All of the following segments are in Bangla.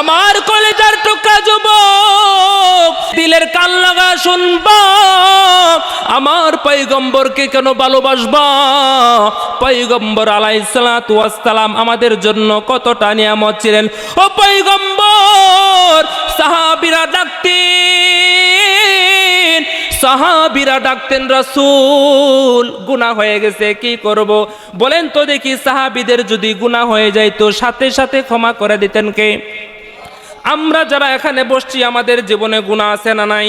আমার কলেজার টুকরা যুবক, দিলের কান লাগা শুনবা। আমার পৈগম্বরকে কেন ভালোবাসবা? পৈগম্বর আলাইসালাম আমাদের জন্য কতটা নিয়ামত ছিলেন। ও পৈগম্বর সাহাবিরা ডাকতেন সাহাবিরা ডাকতেন, রাসূল, গুনাহ হয়ে গেছে, কি করব? বলেন তো দেখি সাহাবিদের যদি গুনাহ হয়ে যায় তো সাথে সাথে ক্ষমা করে দিতেন কে? আমরা যারা এখানে বসছি, আমাদের জীবনে গুণা আছে না নাই?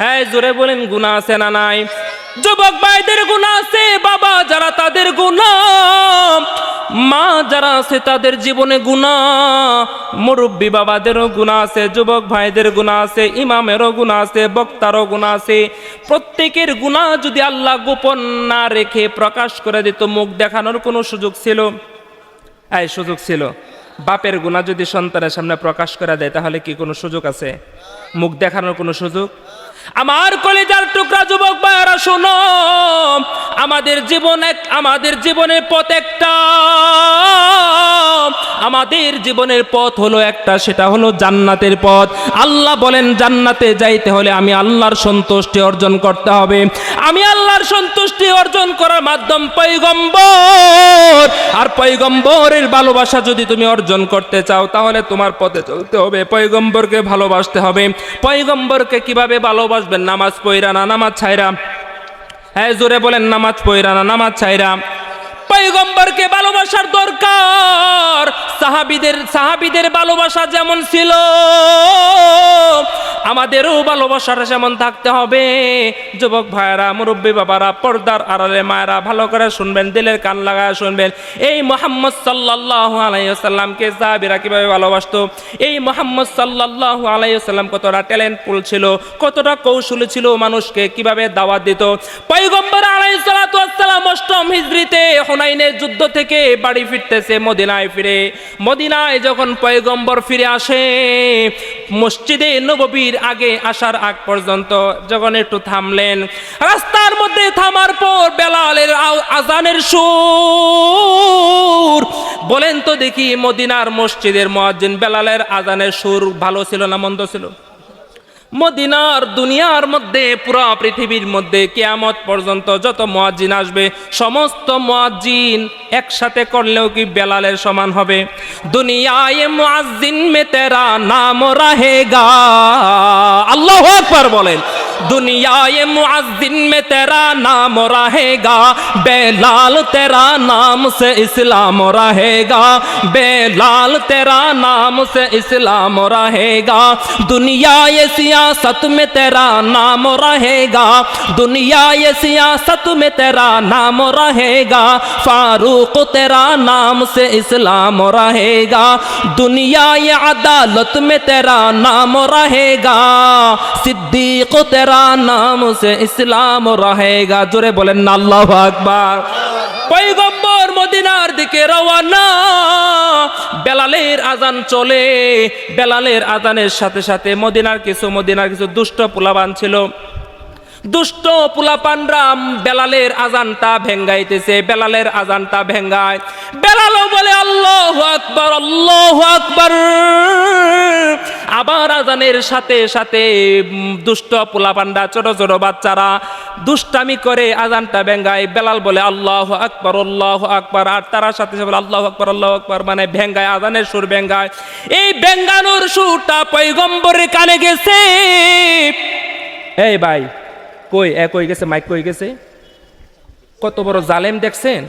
হ্যাঁ জোরে বলেন গুণা আছে না নাই? যুবক ভাইদের গুণা আছে, বাবা যারা তাদের গুণা মা যারা আছে তাদের জীবনে গুণা মুরব্বী বাবাদেরও গুণা আছে, যুবক ভাইদের গুণা আছে, ইমামেরও গুণা আছে, বক্তারও গুণা আছে। প্রত্যেকের গুণা যদি আল্লাহ গোপন না রেখে প্রকাশ করে দিত, মুখ দেখানোর কোনো সুযোগ ছিল? এই সুযোগ ছিল। বাপের গুণা যদি সন্তানের সামনে প্রকাশ করা দেয়, তাহলে কি কোনো সুযোগ আছে? মুখ দেখানোর কোনো সুযোগ? আমার কলেজার টুকরা যুবক ভাইয়ারা, শোনো। আমাদের জীবন এক, আমাদের জীবনের পথ একটা। আমাদের জীবনের পথ হলো একটা, সেটা হলো জান্নাতের পথ। আল্লাহ বলেন, জান্নাতে যাইতে হলে আমি আল্লাহর সন্তুষ্টি অর্জন করতে হবে। আমি আল্লাহর সন্তুষ্টি অর্জন করার মাধ্যম পৈগম্বর আর পয়গম্বরের ভালোবাসা যদি তুমি অর্জন করতে চাও, তাহলে তোমার পথে চলতে হবে। পয়গম্বরকে ভালোবাসতে হবে। পয়গম্বরকে কীভাবে ভালোবাসবেন? নামাজ পইরা না, নামাজ ছাইরা? হ্যাঁ জোরে বলেন, নামাজ পইরা না, নামাজ ছাইরা? পৈগম্বরকে ভালোবাসার দরকার। সাহাবিদের সাহাবিদের ভালোবাসা যেমন ছিল, আমাদেরও ভালোবাসাটা যেমন থাকতে হবে। যুবক ভাইয়েরা, মুরব্বী বাবারা, পর্দার আড়ালে মায়েরা, ভালো করে শুনবেন, দিলের কান লাগায় শুনবেন। এই মোহাম্মদ সাল্লাহ আলাইসাল্লামকে সাহাবিরা কীভাবে ভালোবাসতো? এই মোহাম্মদ সাল্লাহ আলাইসাল্লাম কতটা ট্যালেন্টফুল ছিল, কতটা কৌশলী ছিল মানুষকে কীভাবে দাওয়াত দিত? অষ্টম হিজড়িতে হুনাইনের যুদ্ধ থেকে বাড়ি ফিরতেছে মদিনায় ফিরে। মদিনায় যখন পয়গম্বর ফিরে আসে, মসজিদে নববীর আগে আসার আগ পর্যন্ত যখন একটু থামলেন, রাস্তার মধ্যে থামার পর বেলালের আজানের সুর। বলেন তো দেখি মদিনার মসজিদের মুয়াজ্জিন বেলালের আজানের সুর ভালো ছিল না মন্দ ছিল? মদিনার দুনিয়ার মধ্যে, পুরা পৃথিবীর মধ্যে কেয়ামত পর্যন্ত যত মোয়াজ্জিন আসবে, সমস্ত মোয়াজ্জিন একসাথে করলেও কি বেলালের সমান হবে? দুনিয়ায় মোয়াজ্জিন মে তেরা নাম রাহেগা। আল্লাহ একবার বলেন, দুনিয়ায় মুআজ্জিন মে তেরা নাম রহেগা। বেলাল তেরা নাম সে ইসলাম রহেগা। বেলাল তেরা নাম সে ইসলাম রহেগা। দুনিয়ায় সিয়া सियासत में तेरा नाम रहेगा दुनिया ये सियासत में तेरा नाम रहेगा फारूक तेरा नाम से इस्लाम रहेगा दुनिया ये अदालत में तेरा नाम रहेगा सिद्दीक तेरा नाम से इस्लाम रहेगा জোরে বলেন না আল্লাহু আকবার পয়গম্বর মদিনার দিকে রওয়ানা বেলালের আজান চলে বেলালের আজানের সাথে সাথে মদিনার কিছু মদিনার কিছু দুষ্ট পোলাপান ছিল। দুষ্ট পোলাপানরা বেলালের আজানটা ভেঙ্গাইতেছে বেলালের আজানটা ভেঙ্গায়। বলে, আল্লাহ আকবর আল্লাহ আকবর। আবার আজানের সাথে সাথে দুষ্ট পোলাপান্ডা ছোট ছোট বাচ্চারা দুষ্টামি করে আজানটা ভেঙ্গায়। বেলাল বলে, আল্লাহ আকবর আল্লাহ আকবর। আর তারা সাথে সাথে আল্লাহ আকবর আল্লাহ আকবর। মানে ভেঙ্গায়, আজানের সুর ভেঙ্গায়। এই ভেঙ্গানোর সুরটা পৈগম্বরের কানে গেছে। এই ভাই, কই, এ কই গেছে, মাইক কই গেছে? কত বড় জালেম দেখছেন?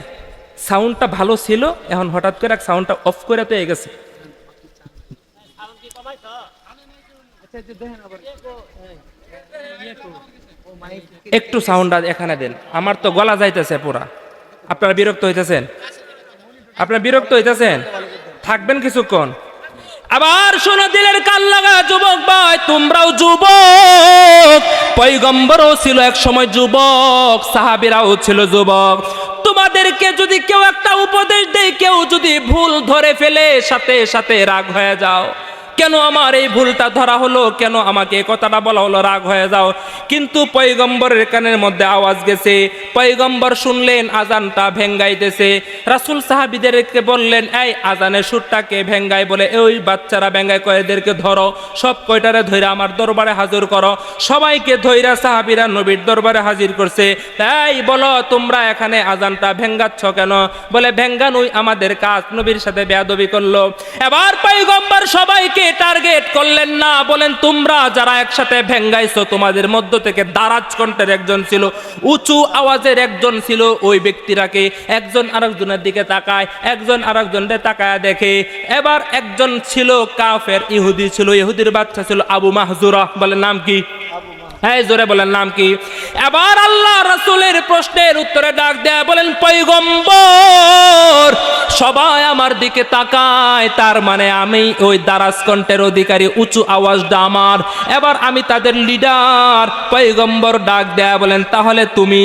সাউন্ডটা ভালো ছিল, এখন হঠাৎ করে সাউন্ডটা অফ করে তো গেছে। একটু সাউন্ড এখানে দেন। আমার তো গলা যাইতেছে পুরা। আপনারা বিরক্ত হইতেছেন? আপনারা বিরক্ত হইতেছেন? থাকবেন কিছুক্ষণ। আবার শোনো, দিলের কাল লাগা যুবক ভাই, তোমরাও যুবক। পৈগম্বরও ছিল এক সময় যুবক, সাহাবিরাও ছিল যুবক। তোমাদেরকে যদি কেউ একটা উপদেশ দেয়, কেউ যদি ভুল ধরে ফেলে, সাথে সাথে রাগ হয়ে যাও। কেন আমার এই ভুলটা ধরা হলো? কেন আমাকে কথাটা বলা হলো? রাগ হয়ে যাও। কিন্তু পয়গম্বরের কানের মধ্যে আওয়াজ গেছে। পয়গম্বর শুনলেন, আজানটা ভেঙ্গাইতেছে। রাসুল সাহাবিদেরকে বললেন, এই আজানের সুরটাকে ভেঙ্গাই বলে ওই বাচ্চারা ভেঙ্গাই কয়েদেরকে ধরো। সব কয়টারে ধৈরা আমার দরবারে হাজির করো। সবাইকে ধৈরা সাহাবিরা নবীর দরবারে হাজির করছে। তাই বলো, তোমরা এখানে আজানটা ভেঙ্গাচ্ছ কেন? বলে, ভেঙ্গানুই আমাদের কাজ। নবীর সাথে বেয়াদবি করল। এবার পয়গম্বর সবাইকে টার্গেট করলেন না, বলেন তোমরা যারা একসাথে ভেঙ্গাইছো, তোমাদের মধ্য থেকে দারাজ কণ্ঠের একজন ছিল, উঁচু আওয়াজের একজন ছিল, ওই ব্যক্তিরাকে একজন আরেকজনের দিকে তাকায়, একজন আরেকজনের তাকায় দেখে। এবার একজন ছিল কাফের, ইহুদি ছিল, ইহুদির বাচ্চা ছিল আবু মাহজুরা বলে নাম কি? হ্যাঁ জোরে বলেন নাম কি? এবার আল্লাহ রাসূলের প্রশ্নের উত্তরে ডাক দেয়া, বলেন পয়গম্বর। সবাই আমার দিকে তাকায়, তার মানে আমি ওই দারাজ কণ্ঠের অধিকারী, উঁচু আওয়াজটা আমার। এবার আমি তাদের লিডার পৈগম্বর ডাক দেয়া বলেন, তাহলে তুমি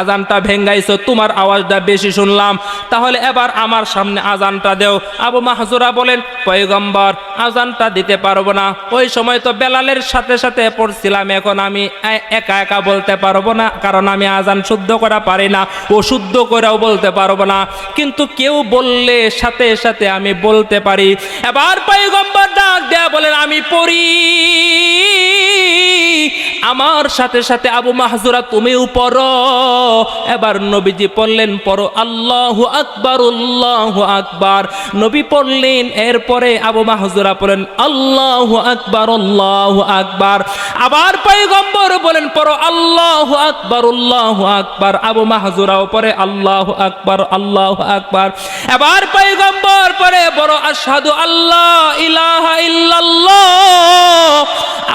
আজানটা ভেঙ্গাইছো, তোমার আওয়াজটা বেশি শুনলাম। তাহলে এবার আমার সামনে আজানটা দেও। আবু মাহজুরা বলেন, পয়গম্বর, আজানটা দিতে পারব না। ওই সময় তো বেলালের সাথে সাথে পড়ছিলাম, এখন আমি একা একা বলতে পারব না, কারণ আমি আজান শুদ্ধ করা পারি না, ও শুদ্ধ করেও বলতে পারব না। কিন্তু কেউ বললে সাথে সাথে আমি বলতে পারি। এবার পয়গম্বর ডাক দেয়া বলেন, আমি পড়ি। আমার সাথে সাথে আবু মাহজুরা, তুমিও পড়ো। এবার নবীজি পড়লেন, পড়ো, আল্লাহ আকবার আল্লাহ আকবার। নবী পড়লেন, এরপরে আবু মাহজুরা পড়লেন আল্লাহ আকবার আল্লাহ আকবার। আবার পয়গম্বর বলেন, পড়ো, আল্লাহ আকবার আল্লাহ আকবার। আবু মাহজুরাও পরে আল্লাহ আকবার আল্লাহ আকবার। এবার পয়গম্বর পরে বড় আসাদু আল্লাহ ইলাহা ইল্লাল্লাহ।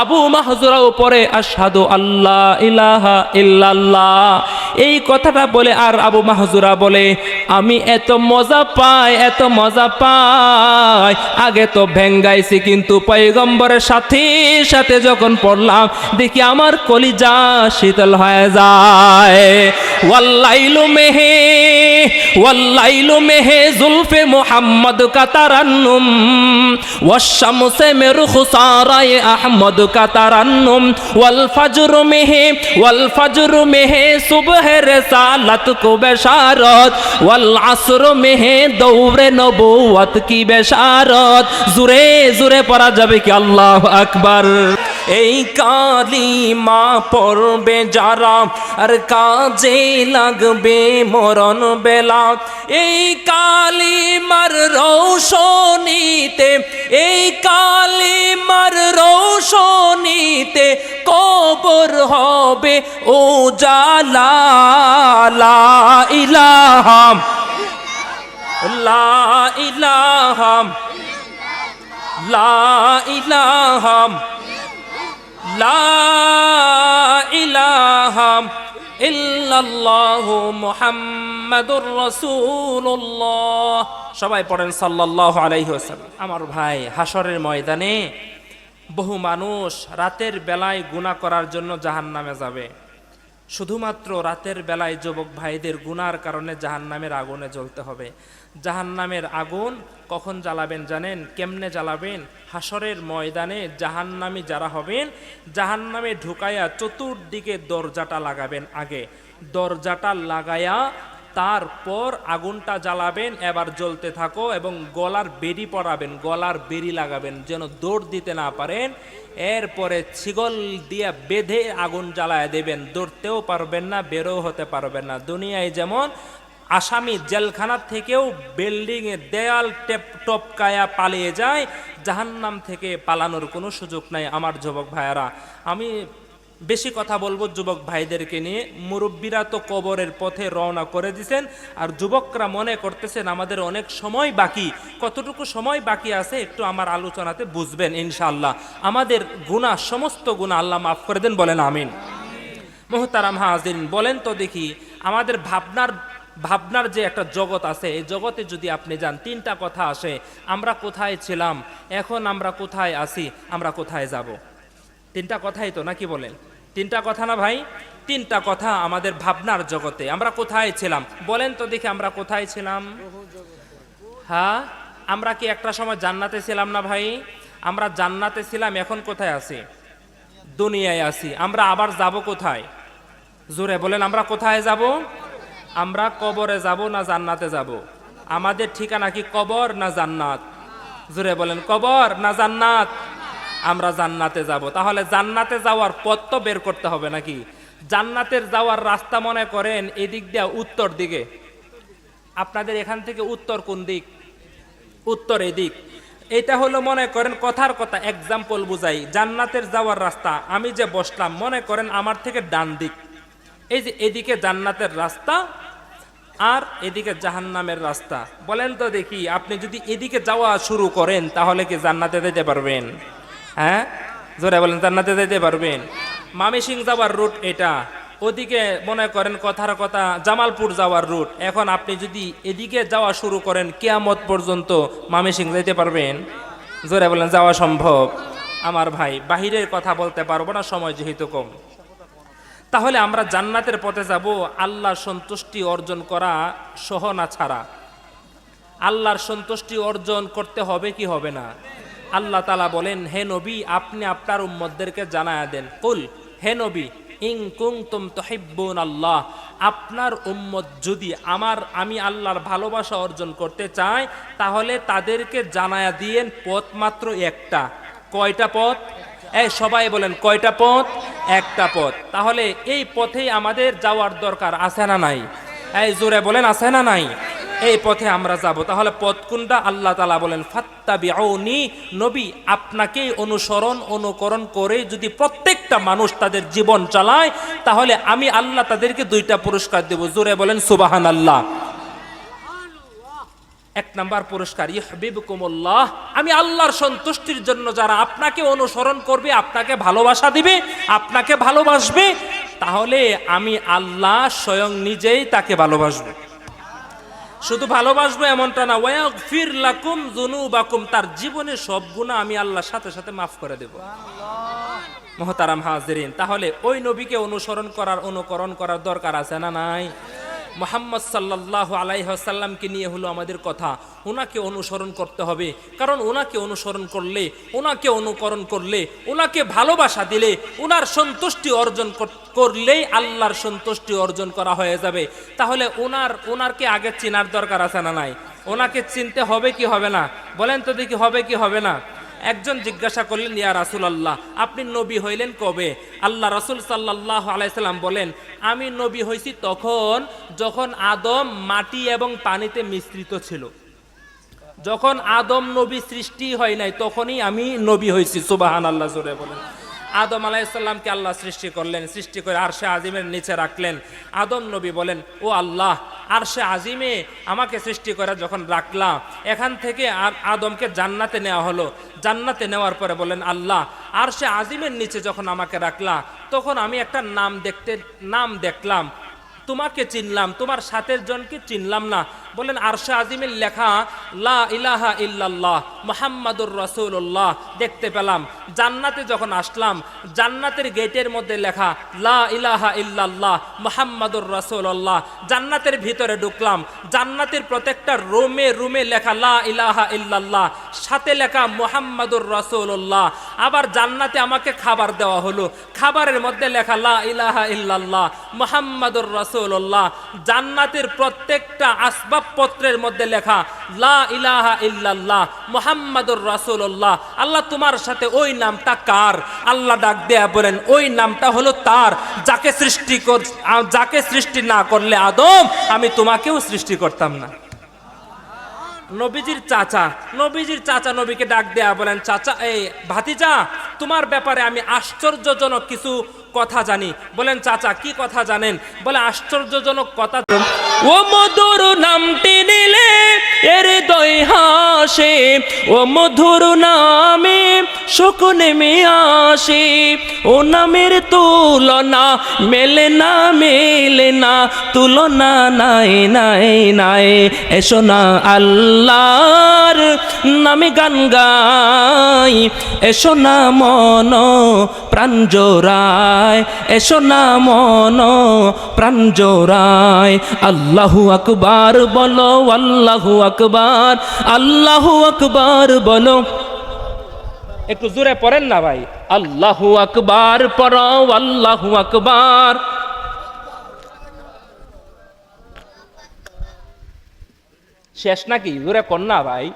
আবু মাহজুরাও পরে আসাদু আল্লাহ ইলাহা ইল্লাল্লাহ। এই কথাটা বলে আর আবু মাহজুরা বলে, আমি এত মজা পাই, এত মজা পাই। আগে তো ভেঙ্গাইছি কিন্তু পয়গম্বরের সাথে সাথে যখন পড়লাম, দেখি আমার কলিজা শীতল হয়ে যায়। ওয়াল্লাইলু মেহে ওয়াল্লাইলু মেহে জুলফে মোহাম্মদ কাতারান্নুম ওয়াশামসে মেরু খুসারায়ে আহমদ কাতারান্নুম ওয়াল ফাজর মেহে ওয়াল ফাজর মেহে সুবহে রেসালাত কো বেশারত ওয়াল আসর মেহে দৌরে নবুয়ত কি বেশারত, জুরে জুরে পড়া যাবে কি আল্লাহ আকবার। এই কালিমা পড়বে যারা, আর কাজে লাগবে মরণ বেলা। এই কালিমার রৌশনীতে, এই কালিমার রৌশনীতে কবর হবে ও জালা ইলাহাম লা ইলাহাম লা ইলাহাম সবাই পড়েন সাল্লাল্লাহু আলাইহি আমার ভাই হাসরের ময়দানে বহু মানুষ রাতের বেলায় গুনাহ করার জন্য জাহান্নামে যাবে। শুধুমাত্র রাতের বেলায় যুবক ভাইদের গুনার কারণে জাহান্নামের আগুনে জ্বলতে হবে। জাহান্নামের আগুন কখন জ্বালাবেন জানেন? কেমনে জ্বালাবেন? হাসরের ময়দানে জাহান্নামি যারা হবেন, জাহান্নামে ঢুকাইয়া চতুর্দিকে দরজাটা লাগাবেন আগে। দরজাটা লাগায়া তারপর আগুনটা জ্বালাবেন, এবার জ্বলতে থাকো এবং গলার বেরি পরাবেন, গলার বেরি লাগাবেন, যেন দৌড় দিতে না পারেন। এরপরে ছিগল দিয়ে বেঁধে আগুন জ্বালায় দেবেন। দৌড়তেও পারবেন না বেরো হতে পারবেন না। দুনিয়ায় যেমন আসামি জেলখানার থেকেও বিল্ডিংয়ে দেয়াল টেপ টপকায়া পালিয়ে যায়, জাহান্নাম থেকে পালানোর কোনো সুযোগ নাই আমার যুবক ভাইয়ারা। আমি বেশি কথা বলব যুবক ভাইদেরকে নিয়ে। মুরব্বীরা তো কবরের পথে রওনা করে দিছেন, আর যুবকরা মনে করতেছেন আমাদের অনেক সময় বাকি। কতটুকু সময় বাকি আছে একটু আমার আলোচনাতে বুঝবেন ইনশাআল্লাহ। আমাদের গুণা সমস্ত গুণা আল্লাহ মাফ করে দেন, বলেন আমিন। মোহতারাম হাজিন বলেন তো দেখি, আমাদের ভাবনার ভাবনার যে একটা জগৎ আছে, এই জগতে যদি আপনি যান, তিনটা কথা আসে। আমরা কোথায় ছিলাম? এখন আমরা কোথায় আছি? আমরা কোথায় যাব? তিনটা কথাই তো নাকি বলেন? তিনটা কথা না ভাই? তিনটা কথা আমাদের ভাবনার জগতে। আমরা কোথায় ছিলাম? বলেন তো দেখি আমরা কোথায় ছিলাম? হ্যাঁ? আমরা কি একটা সময় জান্নাতে ছিলাম না ভাই? আমরা জান্নাতে ছিলাম, এখন কোথায় আছি? দুনিয়ায় আছি। আমরা আবার যাব কোথায়? জোরে বলেন, আমরা কোথায় যাব? আমরা কবরে যাব না জান্নাতে যাব? আমাদের ঠিকানা কি কবর না জান্নাত? জোরে বলেন, কবর না জান্নাত? আমরা জান্নাতে যাব। তাহলে জান্নাতে যাওয়ার পথ তো বের করতে হবে নাকি? জান্নাতের যাওয়ার রাস্তা মনে করেন এদিক দিয়ে উত্তর দিকে। আপনাদের এখান থেকে উত্তর কোন দিক? উত্তর এদিক। এটা হলো মনে করেন কথার কথা এক্সাম্পল বুঝাই। জান্নাতের যাওয়ার রাস্তা, আমি যে বসলাম, মনে করেন আমার থেকে ডান দিক। এই যে এদিকে জান্নাতের রাস্তা আর এদিকে জাহান্নামের রাস্তা। বলেন তো দেখি, আপনি যদি এদিকে যাওয়া শুরু করেন, তাহলে কি জান্নাতে যেতে পারবেন? হ্যাঁ? জোরে বলেন, জান্নাতে যেতে পারবেন? মামিসিং যাওয়ার রুট এটা। ওদিকে মনে করেন কথার কথা, জামালপুর যাওয়ার রুট। এখন আপনি যদি এদিকে যাওয়া শুরু করেন, কেয়ামত পর্যন্ত মামিসিং যেতে পারবেন? জোরে বলেন, যাওয়া সম্ভব। আমার ভাই, বাহিরের কথা বলতে পারব না, সময় যেহেতু কম। তাহলে আমরা জান্নাতের পথে যাব, আল্লাহর সন্তুষ্টি অর্জন করা সহ না ছাড়া। আল্লাহর সন্তুষ্টি অর্জন করতে হবে কি হবে না? আল্লাহ তালা বলেন, হে নবী, আপনি আপনার উম্মদদেরকে জানায়া দেন। কুল, হে নবী ইং কুং তুম তহিব্বুন আল্লাহ, আপনার উম্মত যদি আমার, আমি আল্লাহর ভালোবাসা অর্জন করতে চাই, তাহলে তাদেরকে জানায়া দিয়েন পথ মাত্র একটা। কয়টা পথ? এই সবাই বলেন, কয়টা পথ? একটা পথ। তাহলে এই পথেই আমাদের যাওয়ার দরকার আছে না নাই? এই জোরে বলেন, আছে না নাই? এই পথে আমরা যাব। তাহলে পথ কোনটা? আল্লাহ তালা বলেন, ফাত্তাবিউনি। নবী আপনাকেই অনুসরণ, অনুকরণ করে যদি প্রত্যেকটা মানুষ তাদের জীবন চালায়, তাহলে আমি আল্লাহ তাদেরকে দুইটা পুরস্কার দেব। জোরে বলেন সুবাহান আল্লাহ এক নাম্বার পুরস্কার, ইহবিবকুমুল্লাহ আমি আল্লাহর সন্তুষ্টির জন্য যারা আপনাকে অনুসরণ করবে, আপনাকে ভালোবাসা দিবে, আপনাকে ভালোবাসবে, তাহলে আমি আল্লাহ স্বয়ং নিজেই তাকে ভালোবাসবো। শুধু ভালোবাসবো এমনটা না ওয়াক ফির লাকুম জুনু বাকুম তার জীবনে সব গুণা আমি আল্লাহর সাথে সাথে মাফ করে দেব। মহতারাম হাজরিন, তাহলে ওই নবীকে অনুসরণ করার, অনুকরণ করার দরকার আছে না নাই? মোহাম্মদ সাল্লাহ আলাইসাল্লামকে নিয়ে হলো আমাদের কথা। ওনাকে অনুসরণ করতে হবে। কারণ ওনাকে অনুসরণ করলে ওনাকে অনুকরণ করলে ওনাকে ভালোবাসা দিলে ওনার সন্তুষ্টি অর্জন কর- করলেই আল্লাহর সন্তুষ্টি অর্জন করা হয়ে যাবে। তাহলে ওনার ওনারকে আগে চেনার দরকার আছে না নাই? ওনাকে চিনতে হবে কি হবে না? বলেন তো দেখি হবে কি হবে না? একজন জিজ্ঞাসা করলেন, ইয়া রাসুল আল্লাহ আপনি নবী হইলেন কবে? আল্লাহ রাসুল সাল্লাহ আলাইসাল্লাম বলেন, আমি নবী হয়েছি তখন যখন আদম মাটি এবং পানিতে মিশ্রিত ছিল। যখন আদম নবী সৃষ্টি হয় নাই, তখনই আমি নবী হয়েছি সুবাহান আল্লাহ জোরে বলেন। আদম আলাইসাল্লামকে আল্লাহ সৃষ্টি করলেন, সৃষ্টি করে আরশে আজিমের নিচে রাখলেন। আদম নবী বলেন, ও আল্লাহ, আরশে আজিমে আমাকে সৃষ্টি করে যখন রাখলাম এখান থেকে আদমকে জান্নাতে নেওয়া হলো। জান্নাতে নেওয়ার পরে বলেন, আল্লাহ, আরশে আজিমের নিচে যখন আমাকে রাখলা, তখন আমি একটা নাম দেখতে, নাম দেখলাম। তোমাকে চিনলাম, তোমার সাথের জনকে চিনলাম না। বলেন আরশা আজিমের লেখা, লা ইলাহা ইল্লাল্লাহ, মোহাম্মদুর রসুল্লাহ দেখতে পেলাম। জান্নাতে যখন আসলাম, জান্নাতের গেটের মধ্যে লেখা, লা ইলাহা ইল্লাল্লাহ, মোহাম্মদুর রসুল্লাহ জান্নাতের ভিতরে ঢুকলাম। জান্নাতের প্রত্যেকটা রুমে রুমে লেখা, লা ইলাহা ইল্লাল্লাহ, সাথে লেখা, মোহাম্মদুর রসুল্লাহ আবার জান্নাতে আমাকে খাবার দেওয়া হলো। খাবারের মধ্যে লেখা, লা ইলাহা ইল্লাল্লাহ, মোহাম্মদুর রসুল্লাহ জান্নাতের প্রত্যেকটা আসবাবপত্রের মধ্যে লেখা, লা ইলাহা ইল্লাল্লাহ মোহাম্মদুর রসুল্লাহ আল্লাহ তোমার সাথে ওই নামটা কার? আল্লাহ ডাক দেয়া বলেন, ওই নামটা হলো তার। যাকে সৃষ্টি কর যাকে সৃষ্টি না করলে আদম, আমি তোমাকেও সৃষ্টি করতাম না। নবীজির চাচা নবীজির চাচা নবীকে ডাক দেয়া বলেন, চাচা, এই ভাতিজা, তোমার ব্যাপারে আমি আশ্চর্যজনক কিছু কথা জানি। বলেন, চাচা, কি কথা জানেন? বলে, আশ্চর্যজনক কথা ও মধুর নামটি নিলে এর দই হাসে। ও মধুর নামে সুখ নেমে আসে। ও নামের তুলনা মেলে না মেলে না, তুলনা নাই নাই নাই। এসো না আল্লাহর নামে গান গাই। এসো না মন, প্রাণ জোড়ায়। এসো না মন, প্রাণ জোড়ায়। আল্লাহু আকবার বলো, আল্লাহু আকবার আল্লাহু আকবার বলো। একটু জোরে পড়েন না ভাই। আল্লাহু আকবার পড়াও আল্লাহু আকবার। শেষ নাকি? জোরে না ভাই।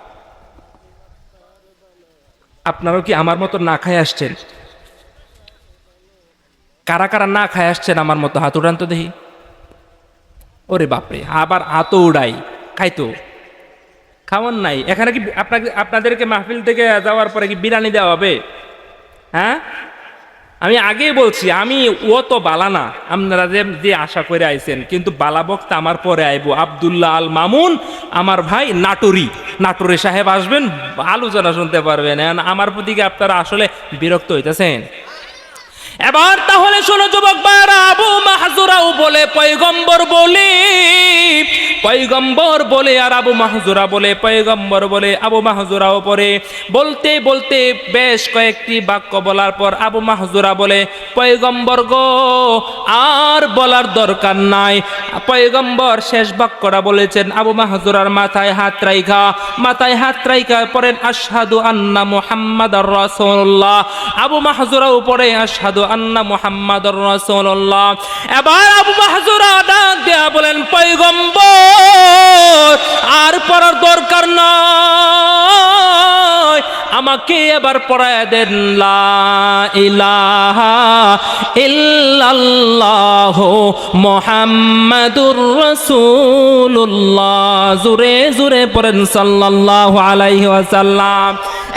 আপনারাও কি আমার মতো না খায় আসছেন? কারা কারা না খায় আসছেন আমার মতো? হাত উড়ান তো দেখি। ওরে বাপরে, আবার হাতও উড়াই। খাইতো খাওয়ান নাই। এখানে কি আপনাকে আপনাদেরকে মাহফিল থেকে যাওয়ার পরে কি বিরিয়ানি দেওয়া হবে? হ্যাঁ? আমি আগেই বলছি, আমি ও তো বালা না। আপনারা যে যে আশা করে আইছেন, কিন্তু বালা বক্তা আমার পরে আইব। আবদুল্লাহ আল মামুন, আমার ভাই নাটুরি। নাটুরি সাহেব আসবেন, আলোচনা শুনতে পারবেন। আমার প্রতি আপনারা আসলে বিরক্ত হইতেছেন? এবার তাহলে শোনো যুবক ভাইরা, আবু বলে, পয়গম্বর বলে পয়গম্বর বলে আর আবু মাহজুরা বলে, পয়গম্বর বলে, আবু মাহজুরাও পরে বলতে বলতে বেশ কয়েকটি বাক্য বলার পর আবু মাহজুরা বলে, পয়গম্বর গো, আর বলার দরকার নাই। পয়গম্বর শেষ বাক্যটা বলেছেন আবু মাহজুরার মাথায় হাত রাইখা। মাথায় হাত রাইখা পড়েন, আশহাদু আন্না মুহাম্মাদার রাসূলুল্লাহ। আবু মাহজুরা উপরে আশহাদু আন্না মুহাম্মাদার রাসূলুল্লাহ। এবার আবু মাহজুরা ডাক দেয়া বলেন, পয়গম্বর! আর পড়ার দরকার নয় আমাকে এবার পড়ায় দেন ইল্লাল্লাহ মুহাম্মাদুর রাসূলুল্লাহ। জুরে জুরে পড়েন সাল্লাল্লাহু আলাইহি ওয়াসাল্লাম।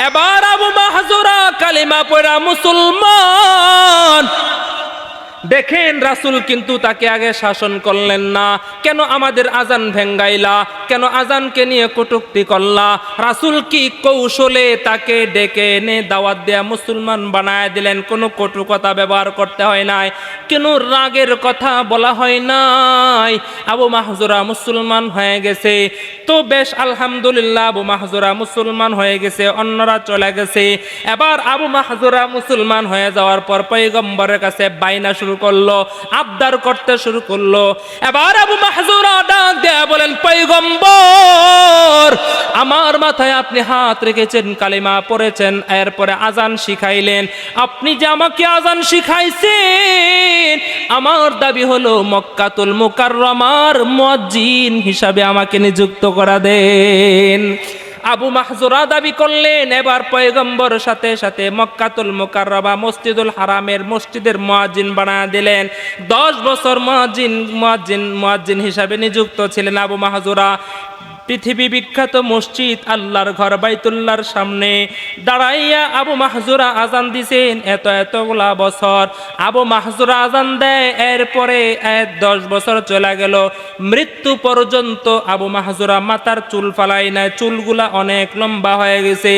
এবার আবু মাহজুরা কালিমা পড়া মুসলমান। দেখেন রাসুল কিন্তু তাকে আগে শাসন করলেন না। কেন আমাদের আজান ভেঙ্গাইলা? কেন আজানকে নিয়ে কটুক্তি করলা? রাসুল কি কৌশলে তাকে ডেকে এনে দাওয়াত দেয়া মুসলমান বানায় দিলেন? কোনো কটু কথা ব্যবহার করতে হয় নাই। কেন রাগের কথা বলা হয় নাই। আবু মাহজুরা মুসলমান হয়ে গেছে। তো বেশ, আলহামদুলিল্লাহ, আবু মাহজুরা মুসলমান হয়ে গেছে, অন্যরা চলে গেছে। এবার আবু মাহজুরা মুসলমান হয়ে যাওয়ার পর পৈগম্বরের কাছে বাইনা শুরু করল, আবদার করতে শুরু করল। এবার আবু মাহজুরা ডাক দেয়া বলেন পৈগম্বর আমার মাথায় আপনি হাত রেখেছেন, কালিমা পড়েছেন, এরপরে আজান শিখাইলেন। আপনি যে আমাকে আজান শিখাইছেন, আমার দাবি হলো মক্কাতুল মুকাররমার মুয়াজ্জিন হিসাবে আমাকে নিযুক্ত করা দেন। আবু মাহজুরা দাবি করলেন, এবার পয়গম্বর সাথে সাথে মক্কাতুল মোকাররবা মসজিদুল হারামের মসজিদের মহাজিন বানা দিলেন। দশ বছর মহাজিন মহাজিন মহাজিন হিসাবে নিযুক্ত ছিলেন আবু মাহজুরা। পৃথিবী বিখ্যাত মসজিদ, আল্লাহর ঘর বাইতুল্লাহর সামনে। দাঁড়াইয়া আবু মাহজুরা আজান দিছেন, এত, এতগুলা বছর আবু মাহজুরা আজান দেয়, এরপরে এক দশ বছর চলে গেল। মৃত্যু পর্যন্ত আবু মাহজুরা মাথার চুল ফালাই নাই, চুলগুলা অনেক লম্বা হয়ে গেছে।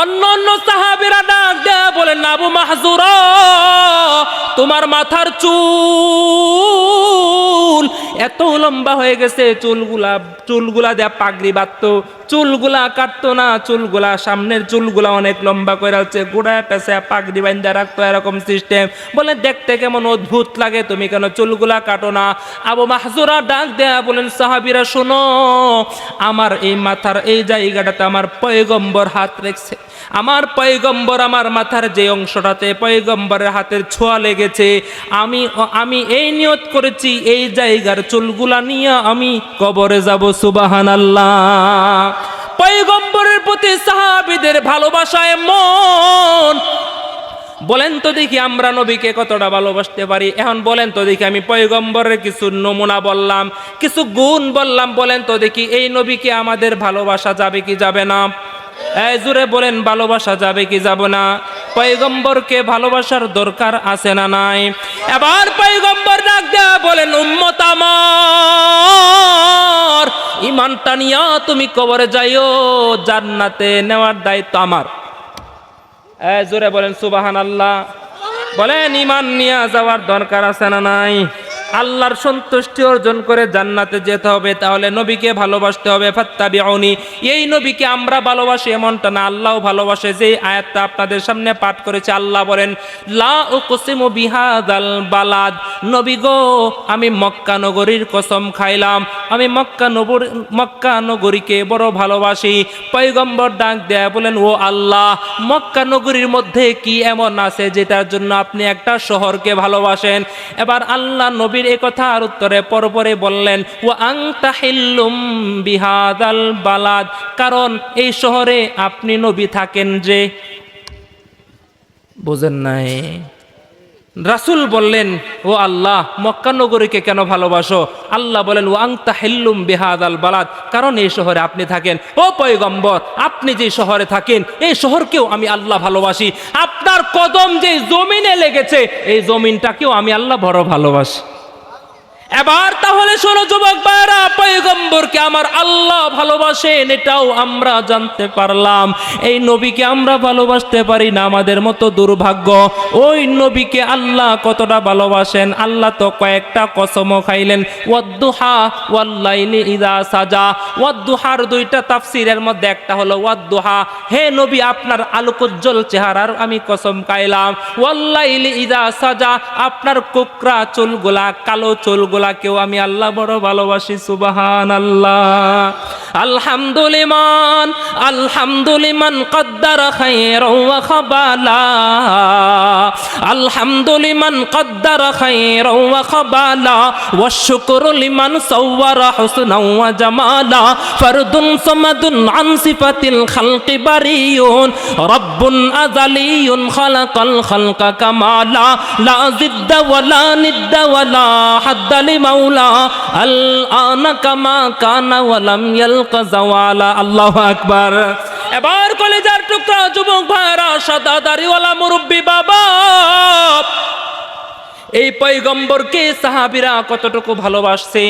অন্য অন্য সাহাবিরা ডাক দেয়া বলেন, আবু মাহজুরা, তোমার মাথার চুল এত লম্বা হয়ে গেছে, চুলগুলা চুলগুলা দেয়া পাগড়ি বাঁধত চুলগুলা কাটতো না, চুলগুলা, সামনের চুলগুলা অনেক লম্বা করে হচ্ছে গোড়ায় পেঁচে, পাগড়ি বান্ধা রাখতো এরকম সিস্টেম বলে, দেখতে কেমন অদ্ভুত লাগে, তুমি কেন চুলগুলা কাটো না? আবু মাহজুরা ডাক দেয়া বলেন, সাহাবিরা, শোনো, আমার এই মাথার এই জায়গাটাতে আমার পয়গম্বর হাত রেখছে। আমার পয়গম্বর আমার মাথার যে অংশটাতে পয়গম্বরের হাতের ছোঁয়া লেগেছে। আমি আমি এই নিয়ত করেছি, এই জায়গার চুলগুলা নিয়ে আমি কবরে যাব সুবাহান আল্লাহ পয়গম্বরের প্রতি সাহাবিদের ভালোবাসায় মন। বলেন তো দেখি আমরা নবীকে কতটা ভালোবাসতে পারি। এখন বলেন তো দেখি আমি পয়গম্বরের কিছু নমুনা বললাম, কিছু গুণ বললাম, বলেন তো দেখি এই নবীকে আমাদের ভালোবাসা যাবে কি যাবে না? এই জুড়ে বলেন, ভালোবাসা যাবে কি যাব না? পয়গম্বরকে ভালোবাসার দরকার আছে না নাই? এবার পয়গম্বর ডাক দেয়া বলেন, উম্মত আমার! ইমানটা নিয়া তুমি কবরে যাইও, জান্নাতে নেওয়ার দায়িত্ব আমার। জোরে বলেন সুবাহান আল্লাহ বলেন ইমান নিয়ে যাওয়ার দরকার আছে না নাই? আল্লাহর সন্তুষ্টি অর্জন করে জান্নাতে যেতে হবে, তাহলে নবীকে ভালোবাসতে হবে, ফাত্তাবিউনি। এই নবীকে আমরা ভালোবাসি এমনটা না আল্লাহও ভালোবাসে। যে আয়াতটা আপনাদের সামনে পাঠ করেছে, আল্লাহ বলেন, লা উকসিমু বিহাদাল বালাদ। নবী গো, আমি মক্কা নগরীর কসম খাইলাম। আমি মক্কা নগর মক্কা নগরীকে বড় ভালোবাসি। পয়গম্বর ডাক দেয়া বলেন, ও আল্লাহ, মক্কা নগরীর মধ্যে কি এমন আছে যেটার জন্য আপনি একটা শহরকে ভালোবাসেন? এবার আল্লাহ নবীর এ কথার উত্তরে পরপরে বললেন ও আংতা হিল্লুম বিহাদাল বালাদ। কারণ এই শহরে আপনি নবী থাকেন যে। বোঝেন নাই? রাসুল বললেন, ও আল্লাহ, মক্কা নগরীকে কেন ভালোবাসো? আল্লাহ বলেন ও আংতা হেল্লুম বেহাদ আল বালাদ। কারণ এই শহরে আপনি থাকেন। ও পয়গম্বর, আপনি যে শহরে থাকেন, এই শহরকেও আমি আল্লাহ ভালোবাসি। আপনার কদম যে জমিনে লেগেছে, এই জমিনটাকেও আমি আল্লাহ বড় ভালোবাসি। এবার তাহলে শোনো যুবক ভাইরা পয়গম্বরকে আমার আল্লাহ ভালোবাসেন, এটাও আমরা জানতে পারলাম। এই নবীকে আমরা ভালোবাসতে পারি না, আমাদের মতো দুর্ভাগ্য। ওই নবীকে আল্লাহ কতটা ভালোবাসেন? আল্লাহ তো কয়েকটা কসম খাইলেন। ওয়াদ্দুহা ওয়াল্লাইলি ইদা সাজা। ওয়াদ্দুহার দুইটা তাফসিরের মধ্যে একটা হলো ওয়াদ্দুহা। হে নবী, আপনার আলোকোজ্জ্বল চেহারার আমি কসম খাইলাম। ওয়াল্লাইলি ইদা সাজা। আপনার কোকরা চুলগুলা, কালো চুলগুলা কেউ, আমি আল্লাহ বড় ভালোবাসি সুবাহান আল্লাহ আলহামদুলিমান আলহামদুলিমান কদ্দার খাইর ওয়া আলহামদুলিমান কদ্দার খাইর ওয়া খাবালা। ওয়া শুকরু লিমান সাওয়ারা হুসনা ওয়া ফারদুন সামাদুন আন খালকি বারিয়ুন রব্বুন আযালিয়ুন খালাকাল খালকা কামালা। লা জিদ্দা ওয়ালা নিদ্দা ওয়ালা হাদ্দা লিমাউলা আল আনা কামা কানা ওয়ালাম ইয়ালকা জাওয়ালা। আল্লাহু আকবার। এবার কলেজার টুকরা যুবক ভাইরা সাদা দাড়িওয়ালা মুরব্বী বাবা এই পৈগম্বরকে সাহাবিরা কতটুকু ভালোবাসছে?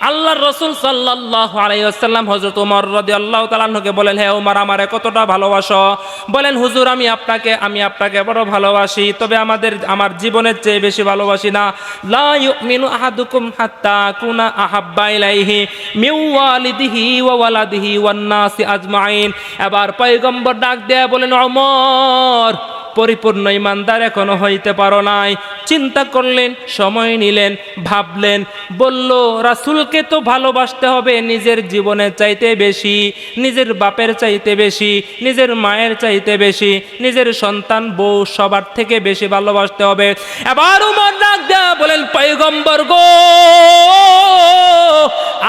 আল্লাহর রসুল সাল্লাহ আলাইসাল্লাম হজরত উমর রদি আল্লাহ তালাহকে বলেন হ্যাঁ উমার, আমারে কতটা ভালোবাসো? বলেন, হুজুর, আমি আপনাকে আমি আপনাকে বড় ভালোবাসি, তবে আমাদের, আমার জীবনের চেয়ে বেশি ভালোবাসি না। লা ইউমিনু আহাদুকুম হাত্তা কুনা আহাব্বা ইলাইহি মিন ওয়ালিদিহি ওয়া ওয়ালাদিহি ওয়ান নাসি আজমাইন। এবার পয়গম্বর ডাক দেয়া বলেন অমর পরিপূর্ণ ইমানদার এখনও হইতে পারো নাই। চিন্তা করলেন, সময় নিলেন, ভাবলেন, বলল, রাসুলকে তো ভালোবাসতে হবে নিজের জীবনের চাইতে বেশি, নিজের বাপের চাইতে বেশি, নিজের মায়ের চাইতে বেশি, নিজের সন্তান, বউ সবার থেকে বেশি ভালোবাসতে হবে। এবার উমর ডাক দেয়া বলেন, পয়গম্বর গো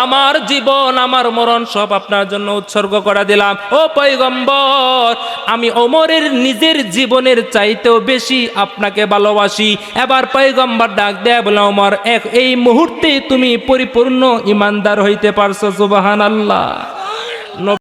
আমার জীবন, আমার মরণ সব আপনার জন্য উৎসর্গ করা দিলাম। ও পৈগম্বর আমি ওমরের নিজের জীবনের চাইতেও বেশি আপনাকে ভালোবাসি। এবার পৈগম্বর ডাক দেয় বলে, ওমর, এক এই মুহূর্তে তুমি পরিপূর্ণ ইমানদার হইতে পারছ সুবাহান আল্লাহ